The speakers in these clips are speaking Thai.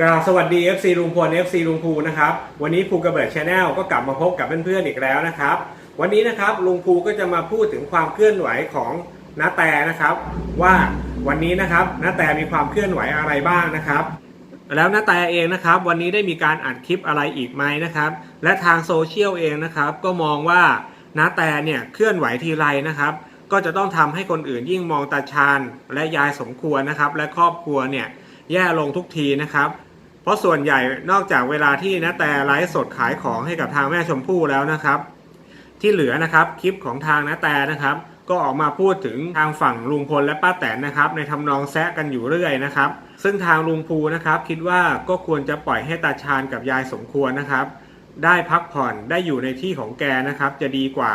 กราบสวัสดี FC ลุงพล FC ลุงภูนะครับ วันนี้ภูกระเบิดชาแนลก็กลับมาพบกับเพื่อนๆอีกแล้วนะครับ วันนี้นะครับลุงภูก็จะมาพูดถึงความเคลื่อนไหวของน้าแต่นะครับ ว่าวันนี้นะครับน้าแต่มีความเคลื่อนไหวอะไรบ้างนะครับ แล้วน้าแต่เองนะครับ วันนี้ได้มีการอัดคลิปอะไรอีกไหมนะครับ และทางโซเชียลเองนะครับ ก็มองว่าน้าแต่เนี่ยเคลื่อนไหวทีไรนะครับ ก็จะต้องทำให้คนอื่นยิ่งมองตาชาญและยายสมควรนะครับ และครอบครัวเนี่ยแย่ลงทุกทีนะครับ ราะส่วนใหญ่นอกจากเวลาที่นาแต่ไลฟ์สดขายของให้กับทางแม่ชมพู่แล้วนะครับ ที่เหลือนะครับคลิปของทางนาแต่นะครับ ก็ออกมาพูดถึงทางฝั่งลุงพลและป้าแตนนะครับ ในทำนองแซะกันอยู่เรื่อยนะครับ ซึ่งทางลุงภูนะครับคิดว่าก็ควรจะปล่อยให้ตาชาญกับยายสมควรนะครับ ได้พักผ่อนได้อยู่ในที่ของแกนะครับจะดีกว่า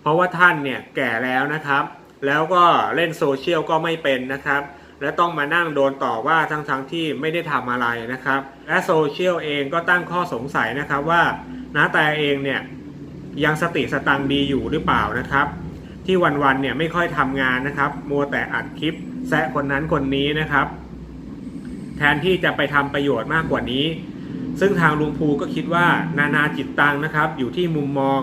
เพราะว่าท่านเนี่ยแก่แล้วนะครับ แล้วก็เล่นโซเชียลก็ไม่เป็นนะครับ และต้องมานั่งโดนต่อว่าทั้งๆทที่ไม่ได้ทำอะไรนะครับ และโซเชียลเองก็ตั้งข้อสงสัยนะครับว่าน้าแต่เองเนี่ยยังสติสตังดีอยู่หรือเปล่านะครับ ที่วันๆเนี่ยไม่ค่อยทำงานนะครับ มัวแต่อัดคลิปแซะคนนั้นคนนี้นะครับ แทนที่จะไปทำประโยชน์มากกว่านี้ ซึ่งทางลุงภูก็คิดว่านานาจิตตังนะครับ อยู่ที่มุมมอง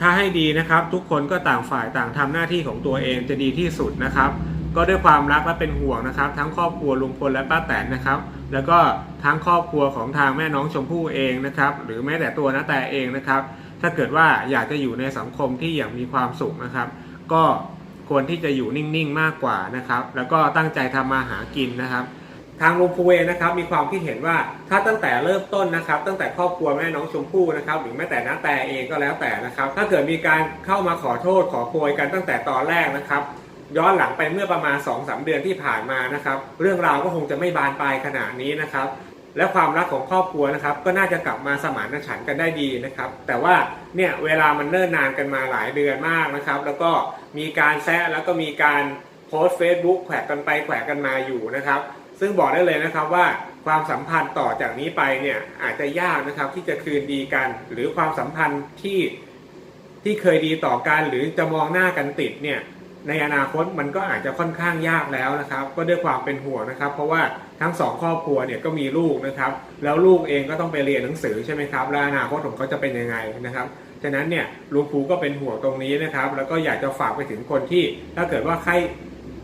ถ้าให้ดีนะครับ ทุกคนก็ต่างฝ่ายต่างทำหน้าที่ของตัวเองจะดีที่สุดนะครับ ก็ด้วยความรักและเป็นห่วงนะครับ ทั้งครอบครัวลุงพลและป้าแตนนะครับ แล้วก็ทั้งครอบครัวของทางแม่น้องชมพู่เองนะครับ หรือแม้แต่ตัวน้าแต่เองนะครับ ถ้าเกิดว่าอยากจะอยู่ในสังคมที่อย่างมีความสุขนะครับ ก็ควรที่จะอยู่นิ่งๆมากกว่านะครับ แล้วก็ตั้งใจทำมาหากินนะครับ ทางลุงภูเองนะครับมีความคิดเห็นว่าถ้าตั้งแต่เริ่มต้นนะครับ ตั้งแต่ครอบครัวแม่น้องชมพู่นะครับหรือแม้แต่น้าแต่เองก็แล้วแต่นะครับ ถ้าเกิดมีการเข้ามาขอโทษขอโพยกันตั้งแต่ตอนแรกนะครับ ย้อนหลังไปเมื่อประมาณ2อสเดือนที่ผ่านมานะครับ เรื่องราวก็คงจะไม่บานปลายขนาดนี้นะครับ และความรักของครอบครัวนะครับ ก็น่าจะกลับมาสมานฉันท์กันได้ดีนะครับ แต่ว่าเนี่ยเวลามันเนิ่นนานกันมาหลายเดือนมากนะครับ แล้วก็มีการแซะแล้วก็มีการโพสต์เฟซบุ๊กแขวกันไปแขวกันมาอยู่นะครับ ซึ่งบอกได้เลยนะครับว่าความสัมพันธ์ต่อจากนี้ไปเนี่ยอาจจะยากนะครับที่จะคืนดีกัน หรือความสัมพันธ์ที่ที่เคยดีต่อกันหรือจะมองหน้ากันติดเนี่ย ในอนาคตมันก็อาจจะค่อนข้างยากแล้วนะครับ ก็ด้วยความเป็นห่วงนะครับ เพราะว่าทั้งสองครอบครัวเนี่ยก็มีลูกนะครับ แล้วลูกเองก็ต้องไปเรียนหนังสือใช่ไหมครับแล้วอนาคตของเขาจะเป็นยังไงนะครับฉะนั้นเนี่ยลุงภูก็เป็นห่วงตรงนี้นะครับ แล้วก็อยากจะฝากไปถึงคนที่ ถ้าเกิดว่าใคร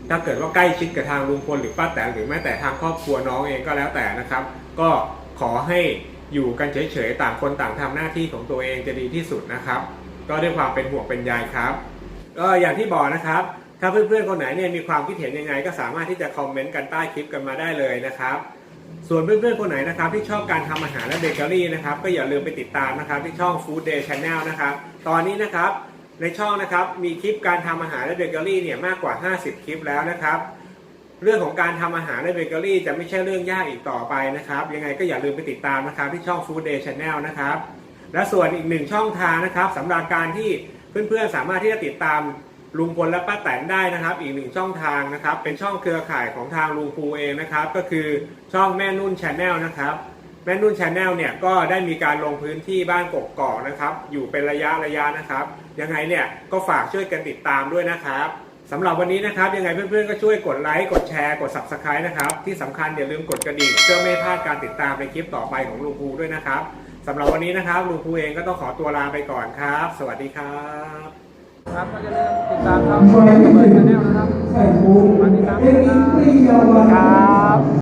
ถ้าเกิดว่าใกล้ชิดกับทางลุงพลหรือป้าแตนหรือแม้แต่ทางครอบครัวน้องเองก็แล้วแต่นะครับ ก็ขอให้อยู่กันเฉยๆต่างคนต่างทำหน้าที่ของตัวเองจะดีที่สุดนะครับ ก็ด้วยความเป็นห่วงเป็นใยครับ ก็อย่างที่บอกนะครับ ถ้าเพื่อนๆคนไหนเนี่ยมีความคิดเห็นยังไง ก็สามารถที่จะคอมเมนต์กันใต้คลิปกันมาได้เลยนะครับ ส่วนเพื่อนๆคนไหนนะครับ ที่ชอบการทำอาหารและเบเกอรี่นะครับก็อย่าลืมไปติดตามนะครับ ที่ช่อง Food Day Channel นะครับ ตอนนี้นะครับในช่องนะครับมีคลิปการทำอาหารและเบเกอรี่เนี่ยมากกว่า 50 คลิปแล้วนะครับ เรื่องของการทำอาหารในเบเกอรี่จะไม่ใช่เรื่องยากอีกต่อไปนะครับ ยังไงก็อย่าลืมไปติดตามนะครับที่ช่อง Food Day Channel นะครับและส่วนอีกหนึ่งช่องทางนะครับสำหรับการที่ เพื่อนๆสามารถที่จะติดตามลุงพลและป้าแตนได้นะครับ อีกหนึ่งช่องทางนะครับ เป็นช่องเครือข่ายของทางลุงภูเองนะครับ ก็คือช่องแม่นุ่นชาแนลนะครับแม่นุ่นชาแนลเนี่ยก็ได้มีการลงพื้นที่บ้านกกอกนะครับ อยู่เป็นระยะระยะนะครับ ยังไงเนี่ยก็ฝากช่วยกันติดตามด้วยนะครับสำหรับวันนี้นะครับ ยังไงเพื่อนๆก็ช่วยกดไลค์กดแชร์กด subscribe นะครับ ที่สำคัญอย่าลืมกดกระดิ่งเพื่อไม่พลาดการติดตามในคลิปต่อไปของลุงภูด้วยนะครับ สำหรับวันนี้นะครับลุงภูเองก็ต้องขอตัวลาไปก่อนครับ สวัสดีครับ ครับก็อย่าลืมติดตามช่องเปิดชาแนลนะครับใส่ถุงมาติดตามเอ็นนะอีเยาวครับ